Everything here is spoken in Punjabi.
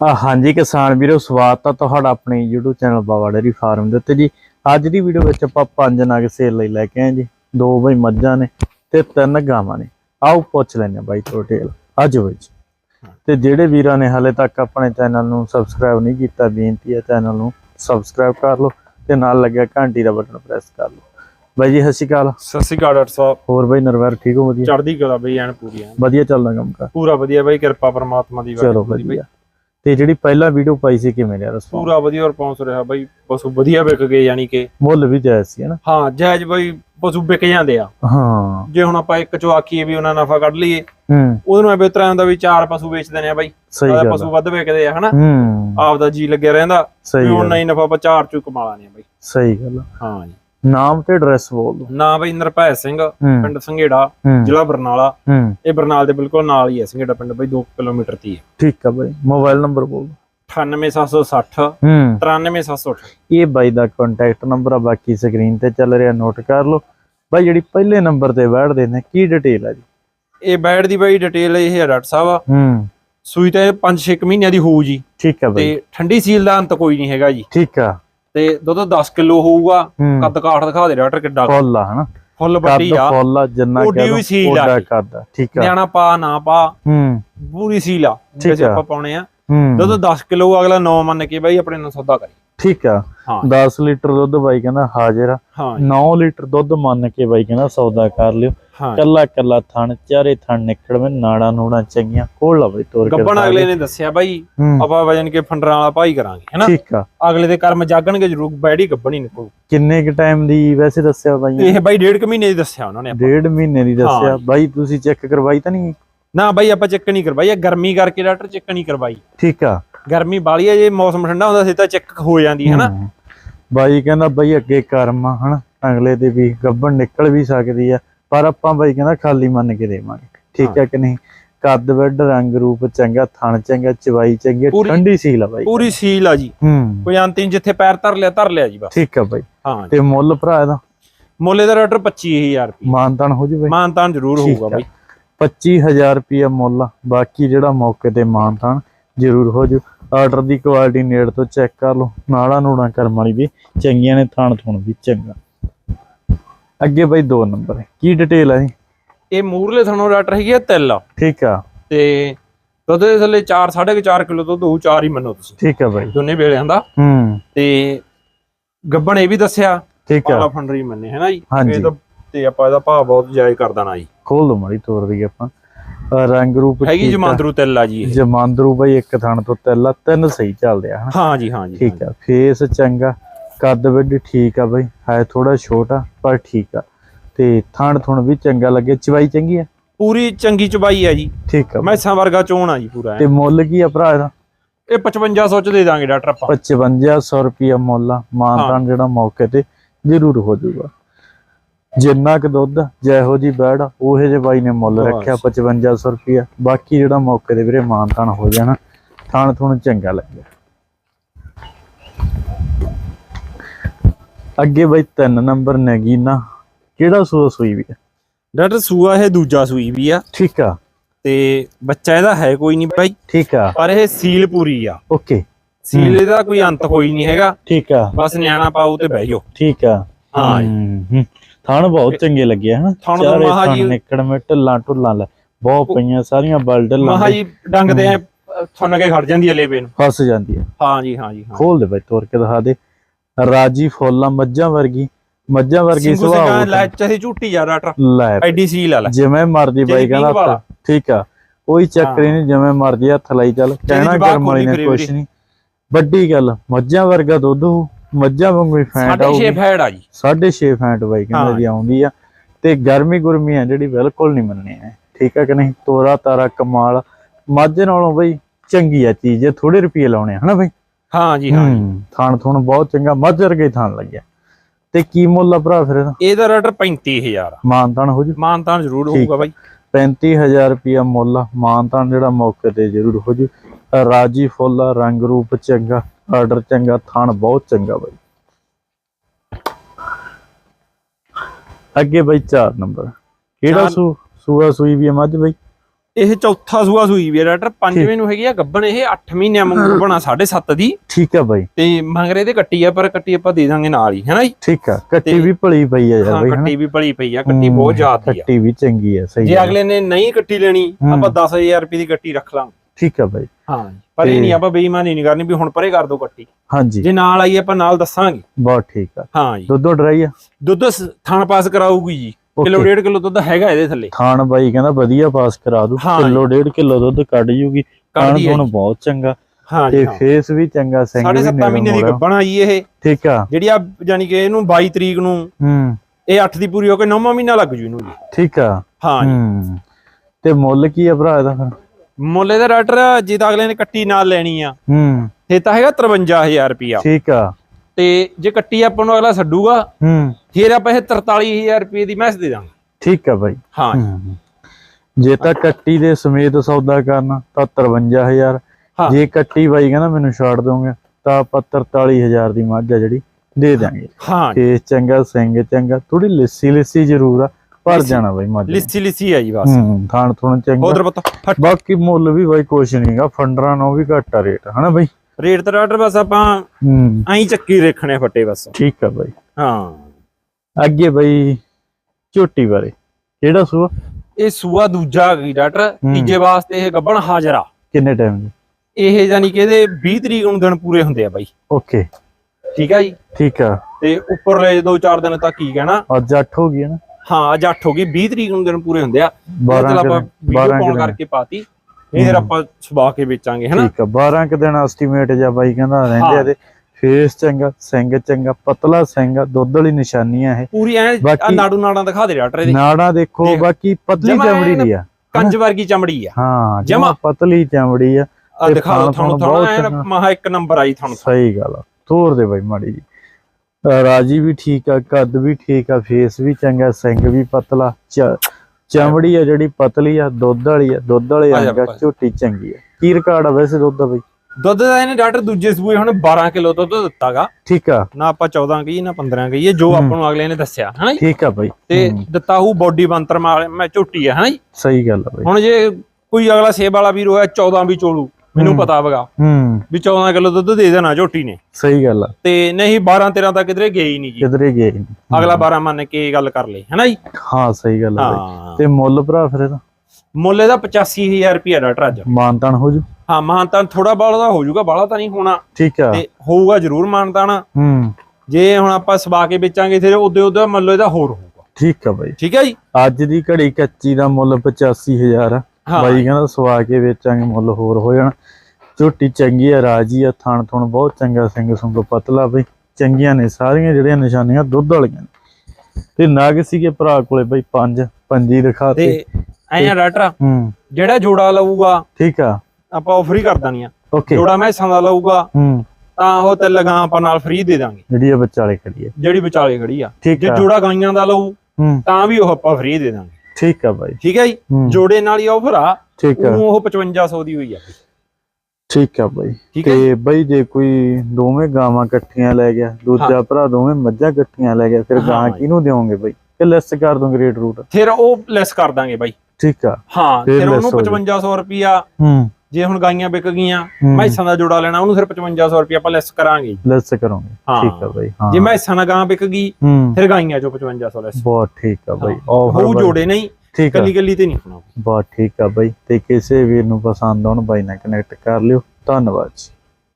ਹਾਂਜੀ ਕਿਸਾਨ ਵੀਰੋ ਸਵਾਗਤ ਆ ਤੁਹਾਡਾ ਆਪਣੇ YouTube channel Bawa dairy farm ਦੇ ਉੱਤੇ ਜੀ। ਅੱਜ ਦੀ ਵੀਡੀਓ ਵਿੱਚ ਆਪਾਂ ਪੰਜ ਨਗ ਸੇਲ ਲਈ ਲੈ ਕੇ ਆਏ ਜੀ। ਦੋ ਬਈ ਮੱਝਾਂ ਨੇ ਤੇ ਤਿੰਨ ਗਾਵਾਂ ਨੇ। ਆਓ ਪੁੱਛ ਹਾਂ ਬਾਈ ਤੋਂ ਡਿਟੇਲ ਅੱਜ ਵਿੱਚ ਤੇ ਜਿਹੜੇ ਵੀਰਾਂ ਨੇ ਹਾਲੇ ਤੱਕ ਆਪਣੇ ਚੈਨਲ ਨੂੰ ਸਬਸਕ੍ਰਾਈਬ ਨਹੀਂ ਕੀਤਾ ਬੇਨਤੀ ਹੈ ਚੈਨਲ ਨੂੰ ਸਬਸਕ੍ਰਾਈਬ ਕਰ ਲਓ ਤੇ ਨਾਲ ਲੱਗਿਆ ਘੰਟੀ ਦਾ ਬਟਨ ਪ੍ਰੈਸ ਕਰ ਲਓ। ਬਾਈ ਜੀ ਸਤਿ ਸ਼੍ਰੀ ਅਕਾਲ। ਸਤਿ ਸ਼੍ਰੀ ਅਕਾਲ ਡਾਕਟਰ ਸਾਹਿਬ। ਹੋਰ ਬਾਈ ਨਰਵਰ ਠੀਕ ਹੋ ਵਧੀਆ? ਚੜ੍ਹਦੀ ਕਲਾ ਬਈ ਐਨ ਪੂਰੀ ਐਨ। ਵਧੀਆ ਚੱਲਦਾ ਕੰਮ ਕਰ ਪੂਰਾ ਵਧੀਆ ਬਈ ਕਿਰਪਾ ਪਰਮਾਤਮਾ ਦੀ ਚਲੋ। ਵਧੀਆ। ਤੇ ਜਿਹੜੀ ਪਹਿਲਾ ਵੀਡੀਓ ਪਾਈ ਸੀ ਕਿਵੇਂ ਰਿਹਾ ਰਿਸਪੌਂਸ ਪੂਰਾ ਵਧੀਆ ਰਿਸਪੌਂਸ ਰਿਹਾ ਬਈ ਪਸ਼ੂ ਵਧੀਆ ਵਿਕ ਗਏ ਯਾਨੀ ਕਿ। ਮੁੱਲ ਵੀ ਜਾਇਜ਼ ਸੀ ਹਨਾ ਹਾਂ ਜਾਇਜ਼ ਬਈ ਪਸ਼ੂ ਵਿਕ ਜਾਂਦੇ ਆ। ਹਾਂ। ਜੇ ਹੁਣ ਆਪਾਂ ਇੱਕ ਚੋਂ ਆਖੀਏ ਵੀ ਉਹਨਾਂ ਨਫਾ ਕੱਢ ਲਈਏ ਹੂੰ। ਉਹਦੇ ਨੂੰ ਬਿਹਤਰ ਹੁੰਦਾ ਵੀ ਚਾਰ ਪਸ਼ੂ ਵੇਚਦੇ ਨੇ ਆ ਬਈ ਸਹੀ ਗੱਲ ਪਸ਼ੂ। ਵੱਧ ਵਿਕਦੇ ਆ ਹਨਾ? ਹੂੰ। ਆਪਦਾ ਜੀ ਲੱਗਿਆ ਰਹਿੰਦਾ ਸਹੀ ਵੀ ਹੁਣ ਨਹੀਂ ਨਫਾ ਆਪਾਂ ਚਾਰ ਚੋਂ ਕਮਾ ਲਾਣੇ ਆ ਬਈ। ਸਹੀ ਗੱਲ। ਹਾਂ ਜੀ। ਨਾਮ ਤੇ ਐਡਰੈਸ ਬੋਲ ਦੋ ਨਾ ਬਈ ਨਰਭੈ ਸਿੰਘ ਪਿੰਡ ਸੰਘੇੜਾ ਜ਼ਿਲ੍ਹਾ ਬਰਨਾਲਾ। ਇਹ ਬਰਨਾਲ ਦੇ ਬਿਲਕੁਲ ਨਾਲ ਹੀ ਹੈ ਸੰਘੇੜਾ ਪਿੰਡ ਬਈ 2 ਕਿਲੋਮੀਟਰ ਤੇ ਹੈ ਠੀਕ ਆ ਬਾਈ ਮੋਬਾਈਲ ਨੰਬਰ ਬੋਲ ਦਿਓ। 98760 ਹੂੰ। 93708 ਇਹ ਬਾਈ ਦਾ ਕੰਟੈਕਟ ਨੰਬਰ ਆ ਬਾਕੀ ਸਕਰੀਨ ਤੇ ਚੱਲ ਰਿਹਾ ਨੋਟ ਕਰ ਲਓ। ਬਾਈ ਜਿਹੜੀ ਪਹਿਲੇ ਨੰਬਰ ਤੇ ਬੈਠਦੇ ਨੇ ਕੀ ਡਿਟੇਲ ਆ ਜੀ? ਇਹ ਬੈਡ ਦੀ ਬਈ ਡਿਟੇਲ ਇਹ ਹੈ ਡਾਕਟਰ ਸਾਹਿਬ। ਹੂੰ। ਸੂਈ ਤਾਂ 5-6 ਮਹੀਨਿਆਂ ਦੀ ਹੋਊ ਜੀ। ਠੀਕ ਆ ਤੇ ਬਾਈ ਠੰਡੀ ਸੀਲ ਦਾ ਅੰਤ ਕੋਈ ਨਹੀਂ ਹੈਗਾ ਜੀ। ਠੀਕ ਆ। ਤੇ ਦੁੱਧ 10 ਕਿਲੋ ਹੋਊਗਾ ਕੱਦ ਕਾਠ ਦਿਖਾ ਦੇ ਡਾਕਟਰ ਕਿੱਡਾ ਕੁ। ਫੁੱਲ ਆ ਹਨਾ? ਫੁੱਲ ਵੱਡੀ ਆ। ਫੁੱਲ ਆ ਜਿੰਨਾ ਵੀ ਸੀਲ ਦੋ ਆ ਓਡਾ ਇਹ। ਕੱਦ ਆ ਠੀਕ ਆ। ਨਿਆਣਾ ਪਾ ਨਾ ਪਾ ਹੂੰ। ਪੂਰੀ ਸੀਲ ਆ। ਠੀਕ ਜੇ ਆ। ਆਪਾਂ ਪਾਉਣੇ ਆ। ਦੁੱਧ 10 ਕਿਲੋ ਅਗਲਾ 9 ਮੰਨ ਕੇ ਬਾਈ ਆਪਣੇ ਨਾਲ ਸੌਦਾ ਕਰੀ। ਠੀਕ ਆ। ਹਾਂ। 10 ਲੀਟਰ ਦੁੱਧ ਬਾਈ ਕਹਿੰਦਾ ਹਾਜ਼ਰ ਆ। ਹਾਂ 9 ਲੀਟਰ ਦੁੱਧ ਮੰਨ ਕੇ ਬਾਈ ਕਹਿੰਦਾ ਸੌਦਾ ਕਰ ਲਿਓ। ਕੱਲਾ ਕੱਲਾ ਥਣ ਚਾਰੇ ਥਣ ਨਿਕੜਵੇਂ ਨਾੜਾ ਨੂੜਾ ਚੰਗੀਆਂ। ਕੋਲ ਲਾ ਬਈ ਤੋਰ ਕੇ ਗੱਬਣ ਅਗਲੇ। ਨੇ ਦੱਸਿਆ ਬਾਈ ਆਪਾਂ ਵਜਨ ਕੇ ਫੰਡਰਾਂ ਵਾਲਾ ਭਾਈ ਕਰਾਂਗੇ ਹੈਨਾ ਠੀਕ ਆ। ਅਗਲੇ ਦੇ ਕਰਮ ਜਾਗਣਗੇ ਜ਼ਰੂਰ ਬੈੜੀ ਗੱਬਣ ਹੀ ਨਿਕਲੂ ਕਿੰਨੇ ਕ ਟਾਈਮ ਦੀ ਵੈਸੇ ਦੱਸਿਆ ਬਾਈ? ਇਹ ਬਾਈ ਡੇਢ ਕੁ ਮਹੀਨੇ ਦੀ ਦੱਸਿਆ ਉਹਨਾਂ ਨੇ। ਡੇਢ ਮਹੀਨੇ ਦੀ ਦੱਸਿਆ। ਬਾਈ ਤੁਸੀਂ ਚੈੱਕ ਕਰਵਾਈ ਤਾਂ ਨਹੀਂ? ਨਾ ਬਾਈ ਆਪਾਂ ਚੈੱਕ ਨਹੀਂ ਕਰਵਾਈ। ਇਹ ਗਰਮੀ ਕਰਕੇ ਡਾਕਟਰ ਚੈੱਕ ਨਹੀਂ ਕਰਵਾਈ। ਠੀਕ ਆ। ਗਰਮੀ ਬਾਲੀ ਹੈ ਜੇ ਮੌਸਮ ਠੰਡਾ ਹੁੰਦਾ ਸੀ ਤਾਂ ਚੈੱਕ ਹੋ ਜਾਂਦੀ ਹੈ ਨਾ ਹੂੰ। ਬਾਈ ਕਹਿੰਦਾ ਬਾਈ ਅੱਗੇ ਕਰਮ ਆ ਹਨਾ? ਅਗਲੇ ਦੇ ਵੀ ਗੱਬਣ ਨਿਕਲ ਵੀ ਸਕਦੀ ਆ ਪਰ ਆਪਾਂ ਬਾਈ ਕਹਿੰਦਾ ਖਾਲੀ ਮੰਨ ਕੇ ਦੇਵਾਂਗੇ। ਠੀਕ ਆ ਕਿ ਨਹੀਂ? ਕੱਦ ਵੱਡ ਰੰਗ ਰੂਪ ਚੰਗਾ ਥਣ ਚੰਗਾ ਚਵਾਈ ਚੰਗੀ ਠੰਡੀ ਸੀਲ ਆ ਬਾਈ। ਪੂਰੀ ਸੀਲ ਆ ਜੀ। ਹੂੰ। ਕੋਈ ਅੰਤ ਨਹੀਂ ਜਿੱਥੇ ਪੈਰ ਧਰ ਲਿਆ ਧਰ ਲਿਆ ਜੀ ਬਸ। ਠੀਕ ਆ ਬਾਈ। ਹਾਂ ਤੇ ਮੁੱਲ ਭਰਾ ਇਹਦਾ? ਮੁੱਲੇ ਦਾ ਡਾਕਟਰ 25000 ਰੁਪਏ ਮਾਨਤਾਨ ਹੋ ਜੂ ਬਾਈ? ਮਾਨਤਾਨ ਜ਼ਰੂਰ ਹੋਊਗਾ। ਬਾਈ। 25000 ਰੁਪਿਆ ਮੁੱਲ। ਬਾਕੀ ਜਿਹੜਾ ਮੌਕੇ ਤੇ ਮਾਨਤਾਨ ਜ਼ਰੂਰ ਹੋ ਜੂ ਆਰਡਰ ਦੀ ਕੁਆਲਿਟੀ ਨੇੜ ਤੋਂ ਚੈੱਕ ਕਰ ਲਓ। ਨਾੜਾ ਨੂੜਾ ਕਰਮ ਵਾਲੀ ਵੀ। ਚੰਗੀਆਂ ਨੇ ਥਾਣ ਥੁਣ ਵੀ। ਚੰਗਾ। ਅੱਗੇ ਬਾਈ ਦੋ ਨੰਬਰ ਹੈ। ਕੀ ਡਿਟੇਲ ਆ ਜੀ? ਇਹ ਮੂਰਲੇ ਥਣੋਂ ਡਾਕਟਰ ਹੈਗੀ ਆ ਤਿੱਲ। ਠੀਕ ਆ। ਤੇ ਦੁੱਧ ਦੇ ਥੱਲੇ 4 4.5 ਕਿਲੋ ਦੁੱਧ ਹੋਊ 4 ਹੀ ਮੰਨੋ ਤੁਸੀਂ। ਠੀਕ ਆ ਬਾਈ। ਦੋਨੇ ਵੇਲਿਆਂ ਦਾ। ਹੂੰ। ਤੇ ਗੱਬਣ ਇਹ ਵੀ ਦੱਸਿਆ। ਠੀਕ ਆ। ਫੰਡਰੀ ਮੰਨੇ ਹੈ ਨਾ ਜੀ। ਇਹ ਤਾਂ ਤੇ ਆਪਾਂ ਇਹਦਾ ਭਾਅ ਬਹੁਤ ਜਾਇਜ਼ ਕਰ ਦੇਣਾ ਜੀ। ਖੋਲ ਦੋ ਮਾੜੀ ਤੋਰ ਦੀ ਆਪਾਂ। ਰੰਗ ਰੂਪ ਹੈਗੀ ਆ। ਜਮਾਂਦਰੂ ਤਿੱਲ ਆ ਜੀ ਇਹ। ਜਮਾਂਦਰੂ ਬਾਈ ਇੱਕ ਥਣ ਤੋਂ ਤਿੰਨ ਤਿੰਨ ਸਹੀ ਚੱਲਦੇ ਆ ਹਨਾ? ਹਾਂ ਜੀ ਹਾਂ ਜੀ ਠੀਕ ਆ ਫੇਸ ਚੰਗਾ ਕੱਦ ਵੱਡੀ ਠੀਕ ਆ ਬਈ ਹੈ ਥੋੜਾ ਛੋਟਾ ਪਰ ਠੀਕ ਆ। ਤੇ ਥਣ ਥੁਣ ਵੀ ਚੰਗਾ ਲੱਗੇ ਚਵਾਈ ਚੰਗੀ ਆ? ਪੂਰੀ ਚੰਗੀ ਚਬਾਈ ਆ ਜੀ। ਠੀਕ ਆ ਮੈਸਾਂ ਵਰਗਾ ਚੋਣ ਆ ਜੀ ਪੂਰਾ ਤੇ ਮੁੱਲ ਕੀ ਆ ਭਰਾ ਇਹਦਾ? ਇਹ 5500 ਚ ਦੇ ਦਾਂਗੇ ਡਾਕਟਰ ਆਪਾਂ। 5500 ਰੁਪਿਆ ਮੁੱਲ ਆ ਮਾਨਤਾਨ ਜਿਹੜਾ ਮੌਕੇ ਤੇ ਜ਼ਰੂਰ ਹੋ ਜਾਊਗਾ। ਜਿੰਨਾ ਕੁ ਦੁੱਧ ਜਿਹੋ ਜੀ ਬੈੜ ਉਹੇ ਜੇ ਬਾਈ ਨੇ ਮੁੱਲ। ਰੱਖਿਆ 5500 ਰੁਪਿਆ ਬਾਕੀ ਜਿਹੜਾ ਮੌਕੇ ਦੇ ਵੀਰੇ ਮਾਨਤਾਨ ਹੋ ਜਾਣਾ ਥਣ ਥੁਣ ਚੰਗਾ ਲੱਗਿਆ। ਅੱਗੇ ਬਾਈ ਤਿੰਨ ਨੰਬਰ ਨਗੀਨਾ ਕਿਹੜਾ ਸੂਆ ਸੂਈ ਵੀ ਆ? ਡਾਕਟਰ ਸੂਆ ਇਹ ਦੂਜਾ ਸੂਈ ਵੀ ਆ। ਠੀਕ ਆ। ਤੇ ਬੱਚਾ ਇਹਦਾ ਹੈ ਕੋਈ ਨਹੀਂ ਬਾਈ। ਠੀਕ ਆ। ਪਰ ਇਹ ਸੀਲ ਪੂਰੀ ਆ। ਓਕੇ। ਸੀਲ ਇਹਦਾ ਕੋਈ ਅੰਤ ਕੋਈ ਨਹੀਂ ਹੈਗਾ। ਠੀਕ ਆ। ਬਸ ਨਿਆਣਾ ਪਾਉ ਤੇ ਬਹਿ ਜਾਓ। ਠੀਕ ਆ। ਹੂੰ। ਥਣ ਬਹੁਤ ਚੰਗੇ ਲੱਗੇ ਹਨਾ? ਥਣ ਮਹਾ ਜੀ- ਨਿਕੜ ਮੇ ਢੱਲਾਂ ਢੁੱਲਾਂ ਲੈ ਬਹੁਤ ਪਈਆਂ ਸਾਰੀਆਂ ਬਲਡਲ ਮਹਾ ਜੀ ਡੰਗ ਤੇ ਥੁੰਨ ਕੇ ਖੜ ਜਾਂਦੀ ਹੈ ਲੇਬੇ ਨੂੰ। ਫਸ ਜਾਂਦੀ ਹੈ ਹਾਂ ਜੀ ਹਾਂ ਜੀ ਹਾਂ। ਖੋਲ ਦੇ ਬਾਈ ਤੋੜ ਕੇ ਦਿਖਾ ਦੇ। ਰਾਜੀ ਫੋਲਾ ਮੱਝਾਂ ਵਰਗੀ ਮੱਝਾਂ ਵਰਗੀ ਸੁਭਾਅ ਲੈ ਚਾਹੇ ਝੂਟੀ ਜਾ ਡਾਕਟਰ ਲੈ ਐਡੀ ਸੀਲ ਆ ਲੈ। ਜਿਵੇਂ ਮਰਦੀ ਬਾਈ ਕਹਿੰਦਾ ਠੀਕ ਆ। ਕੋਈ ਚੱਕਰ ਹੀ। ਨਹੀਂ ਜਿਵੇਂ ਮਰਦੀ ਹੱਥ ਲਾਈ ਚੱਲ। ਕਹਿਣਾ ਕਰਮ ਵਾਲੀ ਨੇ ਕੁਛ ਨਹੀਂ। ਵੱਡੀ ਗੱਲ ਮੱਝਾਂ ਵਰਗਾ ਦੁੱਧ ਹੋਊ, ਮੱਝਾਂ ਵਾਂਗੂ ਹੀ ਫੈਂਟ ਸਾਢੇ ਆਊਗੀ। 6 ਫੈੜ ਆ ਜੀ। 6.5 ਫੈਂਟ ਬਾਈ ਕਹਿੰਦੇ। ਦੀ ਆਉਂਦੀ ਆ। ਤੇ ਗਰਮੀ ਗੁਰਮੀ ਆ ਜਿਹੜੀ ਬਿਲਕੁਲ ਨਹੀਂ ਮੰਨਣੀ ਹੈ। ਠੀਕ ਆ ਕਿ ਨਹੀਂ? ਤੋਰਾ ਤਾਰਾ ਕਮਾਲ। ਮੱਝ ਨਾਲੋਂ ਬਈ ਚੰਗੀ ਆ ਚੀਜ਼ ਜੇ ਥੋੜੇ ਰੁਪਏ ਲਾਉਣੇ ਹਨਾ ਬਈ? ਹਾਂ ਜੀ ਹਾਂ ਥਾਣ ਥੁਣ ਬਹੁਤ ਚੰਗਾ ਮੱਝ ਵਰਗੇ ਥਾਣ ਲੱਗਿਆ। ਤੇ ਕੀ ਮੁੱਲ ਆ ਭਰਾ ਫਿਰ ਇਹਦਾ? ਡਾਕਟਰ 35000 ਆ। ਮਾਨਤਾਨ ਹੋ ਜੂ? ਮਾਨਤਾਨ ਜ਼ਰੂਰ ਹੋਊਗਾ ਬਾਈ। 35000 ਰੁਪਿਆ ਮੁੱਲ ਮਾਨਤਾਨ ਜਿਹੜਾ ਮੌਕੇ ਤੇ ਜ਼ਰੂਰ ਹੋ ਜੂ। ਰਾਜੀ ਫੁੱਲ ਰੰਗ ਰੂਪ ਚੰਗਾ। ਆਰਡਰ ਚੰਗਾ ਥਾਣ ਬਹੁਤ ਚੰਗਾ ਬਾਈ। ਅੱਗੇ ਬਾਈ 4 ਨੰਬਰ। ਕਿਹੜਾ ਸੂ ਸੂਆ ਸੂਈ ਵੀ ਮੱਝ ਬਾਈ? ਇਹ ਚੌਥਾ ਸੂਆ ਸੂਈ ਵੀ ਡਾਕਟਰ ਪੰਜਵੇਂ ਨੂੰ ਹੈਗੀ ਆ ਗੱਬਣ ਇਹ 8 ਮਹੀਨਿਆਂ ਵਾਂਗੂ ਗੱਬਣਾ 7.5 ਦੀ। ਠੀਕ ਆ ਬਾਈ। ਤੇ ਮੰਗਰੇ ਤੇ ਕੱਟੀ ਆ ਪਰ ਕੱਟੀ ਆਪਾਂ ਦੇ ਦਾਂਗੇ ਨਾਲ ਹੀ ਹੈਨਾ ਜੀ? ਠੀਕ ਆ ਕੱਟੀ ਵੀ ਭਲੀ ਪਈ ਆ ਯਾਰ ਬਾਈ ਕੱਟੀ ਵੀ ਭਲੀ ਪਈ ਆ ਕੱਟੀ ਬਹੁਤ ਜ਼ਿਆਦੀ ਆ। ਕੱਟੀ ਵੀ ਚੰਗੀ ਆ ਸਹੀ ਜੇ। ਅਗਲੇ ਨੇ ਨਹੀਂ ਕੱਟੀ ਲੈਣੀ। ਆਪਾਂ 10000 ਰੁਪਏ ਦੀ ਕੱਟੀ ਰੱਖ ਲਾਂਗੇ। ਠੀਕ ਆ ਬਾਈ। ਹਾਂ। ਪਰ ਇਹ ਤੇ- ਨਹੀਂ ਆਪਾਂ ਬੇਈਮਾਨੀ ਨਹੀਂ ਕਰਨੀ ਵੀ ਹੁਣ ਪਰੇ ਕਰ ਦੋ ਕੱਟੀ ਹਾਂਜੀ। ਜੇ ਨਾਲ ਆਈ ਆਪਾਂ ਨਾਲ ਦੱਸਾਂਗੇ। ਬਹੁਤ ਠੀਕ ਆ। ਹਾਂ ਜੀ। ਦੁੱਧ ਡਰਾਈ ਆ? ਦੁੱਧ ਥਣ ਪਾਸ ਕਰਾਊਗੀ ਜੀ। Kilo Okay. ਡੇਢ ਕਿਲੋ ਦੁੱਧ ਹੈਗਾ ਇਹਦੇ ਥੱਲੇ। ਥਾਣ ਬਾਈ ਕਹਿੰਦਾ ਵਧੀਆ ਪਾਸ ਕਰਾ ਦੂ। ਕਿਲੋ ਡੇਢ ਕਿਲੋ ਦੁੱਧ ਕੱਢ ਜੂਗੀ। ਥਾਣ ਜੀ। ਬਹੁਤ ਚੰਗਾ। ਹਾਂ ਤੇ। ਫੇਸ ਵੀ ਚੰਗਾ ਸਿੰਘ ਵੀ ਸੱਤਾਂ ਨਰਮ ਮਹੀਨੇ ਦੀ। ਗੱਬਣ ਆਈ ਇਹ। ਠੀਕ ਆ। ਜਿਹੜੀ ਆ ਯਾਨੀ ਕਿ ਇਹਨੂੰ 22 ਤਰੀਕ ਨੂੰ ਹੂੰ। ਇਹ 8 ਦੀ ਪੂਰੀ ਹੋ ਕੇ 9ਵਾਂ ਮਹੀਨਾ ਲੱਗ ਜੂ ਇਹਨੂੰ ਜੀ। ਠੀਕ ਆ। ਹਾਂ ਜੀ। ਤੇ ਮੁੱਲ ਕੀ ਆ ਭਰਾ ਇਹਦਾ ਫਿਰ? ਮੁੱਲੇ ਦਾ ਡਾਕਟਰ ਜੇ ਤਾਂ ਅਗਲੇ ਨੇ ਕੱਟੀ ਨਾਲ ਲੈਣੀ ਆ। ਹੂੰ। ਇਹ ਤਾਂ ਹੈਗਾ 53000 ਰੁਪਿਆ ਠੀਕ ਆ। ਤੇ ਜੇ ਕੱਟੀ ਆਪਾਂ ਨੂੰ ਅਗਲਾ ਛੱਡੂਗਾ ਹੂੰ। ਫਿਰ ਆਪਾਂ ਇਹ 43000 ਰੁਪਏ ਦੀ ਮੈਸ ਦੇ ਦਾਂਗੇ। ਠੀਕ ਆ ਬਾਈ। ਹਾਂ। ਜੀ। ਤਾਂ ਕੱਟੀ ਦੇ ਸਮੇਤ ਸੌਦਾ ਕਰਨਾ ਤਾਂ 53000 ਹਾਂ। ਜੇ ਕੱਟੀ ਬਾਈ ਕਹਿੰਦਾ ਮੈਨੂੰ ਛੱਡ ਦੋਗੇ ਤਾਂ ਆਪਾਂ 43000 ਦੀ ਮੱਝ ਆ ਜਿਹੜੀ ਦੇ ਦਾਂਗੇ। ਹਾਂ। ਤੇ ਚੰਗਾ ਸਿੰਘ ਚੰਗਾ ਥੋੜੀ ਲਿੱਸੀ ਲਿੱਸੀ ਜ਼ਰੂਰ ਆ। ਭਰ ਜਾਣਾ ਬਾਈ ਮੱਝ। ਲਿੱਸੀ ਲਿੱਸੀ ਆ ਜੀ ਬਸ। ਹੂੰ ਥਾਣ ਥੁਣ ਚੰਗਾ। ਉਧਰ ਪਤਾ ਬਾਕੀ ਮੁੱਲ ਵੀ ਬਾਈ ਕੁਛ ਨਹੀਂਗਾ ਫੰਡਰਾਂ ਨੂੰ ਵੀ ਘੱਟ ਆ ਰੇਟ ਹਨਾ ਬਾਈ? ਰੇਟ ਤੇ ਡਾਕਟਰ ਬਸ ਆਪਾਂ ਐਂ ਚੱਕੀ ਰੱਖਣੇ ਫੱਟੇ ਬਸ। ਠੀਕ ਆ ਬਾਈ। ਹਾਂ। ਅੱਗੇ ਬਾਈ ਝੋਟੀ ਬਾਰੇ। ਕਿਹੜਾ ਸੂਆ? ਇਹ ਸੂਆ ਦੂਜਾ ਗਈ ਡਾਕਟਰ। ਤੀਜੇ ਵਾਸਤੇ ਇਹ ਗੱਬਣ ਹਾਜ਼ਰਾ। ਕਿੰਨੇ ਟਾਈਮ ਦੀ? ਇਹ ਯਾਨੀ ਕਿ ਇਹਦੇ 20 ਤਰੀਕ ਨੂੰ ਦਿਨ ਪੂਰੇ ਹੁੰਦੇ ਆ ਬਾਈ। ਓਕੇ। ਠੀਕ ਆ ਜੀ? ਠੀਕ ਆ। ਤੇ ਉੱਪਰਲੇ 2-4 ਦਿਨ ਤੱਕ ਕੀ ਕਹਿਣਾ। ਅੱਜ 8 ਹੋ ਗਈ ਹੈ ਨਾ? ਹਾਂ ਅੱਜ 8 ਹੋ ਗਈ 20 ਤਰੀਕ ਨੂੰ ਦਿਨ ਪੂਰੇ ਹੁੰਦੇ ਆ। 12 ਮਤਲਬ ਆਪਾਂ ਵੀਡੀਓ 12 ਕਾਲ। ਕਰਕੇ ਪਾਤੀ ਫਿਰ ਆਪਾਂ ਸੁਭਾ ਕੇ ਵੇਚਾਂਗੇ ਹਨਾ? ਠੀਕ ਆ 12 ਕ ਦਿਨ ਐਸਟੀਮੇਟ ਜਾਂ ਬਾਈ ਕਹਿੰਦਾ ਰਹਿੰਦੇ ਆ ਤੇ ਫੇਸ ਚੰਗਾ ਸਿੰਘ ਚੰਗਾ ਪਤਲਾ ਸਿੰਘ ਆ, ਦੁੱਧ ਵਾਲੀ ਨਿਸ਼ਾਨੀਆਂ ਇਹ। ਪੂਰੀ ਐ ਬਾਕੀ- ਨਾੜੂ ਨਾੜਾਂ ਦਿਖਾ ਦੇ ਡਾਕਟਰ ਇਹਦੀ। ਨਾੜਾ ਦੇਖੋ। ਬਾਕੀ ਪਤਲੀ ਚਮੜੀ ਦੀ ਆ ਕੰਜ ਵਰਗੀ ਚਮੜੀ ਆ। ਹਾਂ ਜਮਾਂ। ਪਤਲੀ ਚਮੜੀ ਆ ਆ ਦਿਖਾ ਦੋ ਤੁਹਾਨੂੰ ਚੰਗਾ। ਮਹਾ ਇੱਕ ਨੰਬਰ ਆਈ ਤੁਹਾਨੂੰ ਸਹੀ ਗੱਲ ਆ ਤੋਰ ਦੇ ਬਾਈ ਮਾੜੀ ਜੀ। ਰਾਜੀ ਵੀ ਠੀਕ ਆ ਕੱਦ ਵੀ ਠੀਕ ਆ ਫੇਸ ਵੀ ਚੰਗਾ ਸਿੰਘ ਵੀ ਪਤਲਾ ਚਮੜੀ ਆ ਜਿਹੜੀ ਪਤਲੀ ਆ ਦੁੱਧ ਵਾਲੀ ਆ ਦੁੱਧ ਵਾਲੇ ਅੰਗਾ। ਝੋਟੀ ਚੰਗੀ ਆ। ਕੀ ਰਿਕਾਰਡ ਆ ਵੈਸੇ ਦੁੱਧ ਦਾ ਬਾਈ? ਦੁੱਧ ਦਾ ਇਹਨੇ ਡਾਕਟਰ ਦੂਜੇ ਸੂਏ ਹੁਣ 12 ਕਿਲੋ ਦੁੱਧ ਦਿੱਤਾਗਾ। ਠੀਕ ਆ। ਨਾ ਆਪਾਂ 14 ਕਹੀ ਨਾ 15 ਕਹੀ ਜੋ। ਆਪਾਂ ਨੂੰ ਅਗਲੇ ਨੇ ਦੱਸਿਆ ਹਾਂ ਠੀਕ ਆ ਬਾਈ। ਤੇ ਦਿੱਤਾ ਹੂ ਬੋਡੀ ਬੰਤਰ ਮਾਲ ਮੈਂ ਝੋਟੀ ਆ ਹਾਂ ਸਹੀ ਗੱਲ ਆ ਬਾਈ। ਹੁਣ ਜੇ ਕੋਈ ਅਗਲਾ ਸੇਬ ਵਾਲਾ ਵੀਰ ਹੋਇਆ 14 ਵੀ ਚੋਲੂ। ਮੈਨੂੰ। ਪਤਾ ਵਗਾ। ਹੂੰ। ਵੀ 14 ਕਿਲੋ ਦੁੱਧ ਦੇ ਦੇਣਾ ਝੋਟੀ ਨੇ। ਸਹੀ ਗੱਲ ਆ। ਤੇ ਨਹੀਂ 12 13 ਤਾਂ ਕਿਧਰੇ ਗਏ ਹੀ ਨਹੀਂ ਜੀ। ਕਿਧਰੇ ਗਏ ਨੀ। ਅਗਲਾ 12 ਮੰਨ ਕੇ ਗੱਲ ਕਰ ਲਈ ਹੈਨਾ ਜੀ? ਹਾਂ ਸਹੀ ਗੱਲ ਆ ਬਾਈ। ਤੇ ਮੁੱਲ ਭਰਾ ਫਿਰ ਇਹਦਾ? ਮੁੱਲ ਇਹਦਾ 85000 ਰੁਪਿਆ ਡਾਕਟਰ ਅੱਜ ਮਾਨਤਾਨ ਹੋ ਜੂ? ਹਾਂ ਮਾਨਤਾਨ ਥੋੜਾ ਬਾਲਾ ਦਾ ਹੋ ਜਾਊਗਾ ਬਾਲਾ ਤਾਂ ਨਹੀਂ ਹੋਣਾ। ਠੀਕ ਆ। ਤੇ ਹੋਊਗਾ ਜ਼ਰੂਰ ਮਾਨਤਾਨ। ਹੂੰ। ਜੇ ਹੁਣ ਆਪਾਂ ਸਵਾ ਕੇ ਵੇਚਾਂਗੇ ਫਿਰ ਉਹਦੇ ਉਹਦਾ ਮੁੱਲ ਇਹਦਾ ਹੋਰ ਹੋਊਗਾ। ਠੀਕ ਆ ਬਾਈ। ਠੀਕ ਹੈ ਜੀ? ਅੱਜ ਦੀ ਘੜੀ ਕੱਚੀ ਦਾ ਮੁੱਲ 85000 ਆ। ਬਾਈ ਕਹਿੰਦਾ ਸਵਾ ਕੇ ਵੇਚਾਂਗੇ ਮੁੱਲ ਹੋਰ ਹੋ ਜਾਣਾ। ਝੋਟੀ ਚੰਗੀ ਆ ਰਾਜੀ ਆ ਥਣ ਥਣ ਬਹੁਤ ਚੰਗਾ ਸਿੰਘ ਸੁੰਗ ਪਤਲਾ ਬਈ। ਚੰਗੀਆਂ ਨੇ ਸਾਰੀਆਂ ਜਿਹੜੀਆਂ ਨਿਸ਼ਾਨੀਆਂ ਦੁੱਧ ਵਾਲੀਆਂ ਤੇ ਨਗ ਸੀਗੇ ਭਰਾ ਕੋਲੇ ਬਈ ਪੰਜ ਪੰਜੀ ਦਿਖਾਤੇ। ਐਂ ਡਾਕਟਰ ਹੂੰ। ਜਿਹੜਾ ਜੋੜਾ ਲਊਗਾ ਠੀਕ ਆ। ਆਪਾਂ ਆਫਰ ਹੀ ਕਰ ਦੇਣੀ ਆ। ਓਕੇ ਜੋੜਾ ਮੈਸਾਂ ਦਾ ਲਊਗਾ ਹੂੰ। ਤਾਂ ਉਹ ਤੇ ਲਗਾਂ ਆਪਾਂ ਨਾਲ ਫ੍ਰੀ ਦੇ ਦਾਂਗੇ। ਜਿਹੜੀ ਆ ਵਿਚਾਲੇ ਖੜੀ ਹੈ ਜਿਹੜੀ ਵਿਚਾਲੇ ਖੜੀ ਆ। ਜੇ ਆ। ਜੋੜਾ ਗਾਈਆਂ ਦਾ ਲਊ ਤਾਂ ਵੀ ਉਹ ਆਪਾਂ ਫ੍ਰੀ ਦੇ ਦਾਂਗੇ। ਠੀਕ ਆ ਬਾਈ। ਠੀਕ ਹੈ ਜੀ? ਜੋੜੇ ਨਾਲ ਹੀ ਆਫਰ ਆ। ਠੀਕ ਆ। ਉਹ ਉਹ 5500 ਦੀ ਹੋਈ ਆ। ਠੀਕ ਆ ਬਾਈ। ਤੇ ਬਈ ਜੇ ਕੋਈ ਦੋਵੇਂ ਗਾਵਾਂ ਇਕੱਠੀਆਂ ਲੈ ਗਿਆ ਦੂਜਾ ਭਰਾ ਦੋਵੇਂ ਮੱਝਾਂ ਇਕੱਠੀਆਂ ਲੈ ਗਿਆ ਫਿਰ ਗਾਂ। ਕਿਹਨੂੰ ਦਿਓਗੇ ਬਈ? ਕਿ ਲੈਸ ਕਰ ਦੋਗੇ ਰੇਟ ਰੂਟ ਫਿਰ ਉਹ ਲੈਸ ਕਰ ਦਾਂਗੇ ਬਾਈ। ਠੀਕ ਆ। ਹਾਂ ਫਿਰ ਉਹਨੂੰ less ਹੋ ਜਾਊ। 5500 ਰੁਪਿਆ ਹੂੰ। ਜੇ ਹੁਣ ਗਾਈਆਂ ਵਿਕ ਗਈਆਂ। ਮੈਸਾਂ ਦਾ ਜੋੜਾ ਲੈਣਾ ਉਹਨੂੰ ਫਿਰ 5500 ਰੁਪਿਆ ਆਪਾਂ ਲੈਸ ਕਰਾਂਗੇ। ਲੈਸ ਕਰੋਗੇ। ਠੀਕ ਆ ਬਾਈ ਹਾਂ। ਜੇ ਮੈਸਾਂ ਨਾਲ ਗਾਂ ਵਿਕ ਗਈ ਫਿਰ ਗਾਈਆਂ ਚੋਂ 5500 ਲੈਸ। ਬਹੁਤ ਠੀਕ ਆ ਬਾਈ ਆਫਰ ਜੋੜੇ ਨਹੀਂ ਠੀਕ ਕੱਲੀ ਕੱਲੀ ਤੇ ਨਹੀਂ ਹੋਣਾ। ਬਹੁਤ ਠੀਕ ਆ ਬਾਈ ਤੇ ਕਿਸੇ ਵੀਰ ਨੂੰ ਪਸੰਦ ਆਉਣ ਬਾਈ ਨਾਲ ਕਨੈਕਟ ਕਰ ਲਿਓ। ਧੰਨਵਾਦ ਜੀ।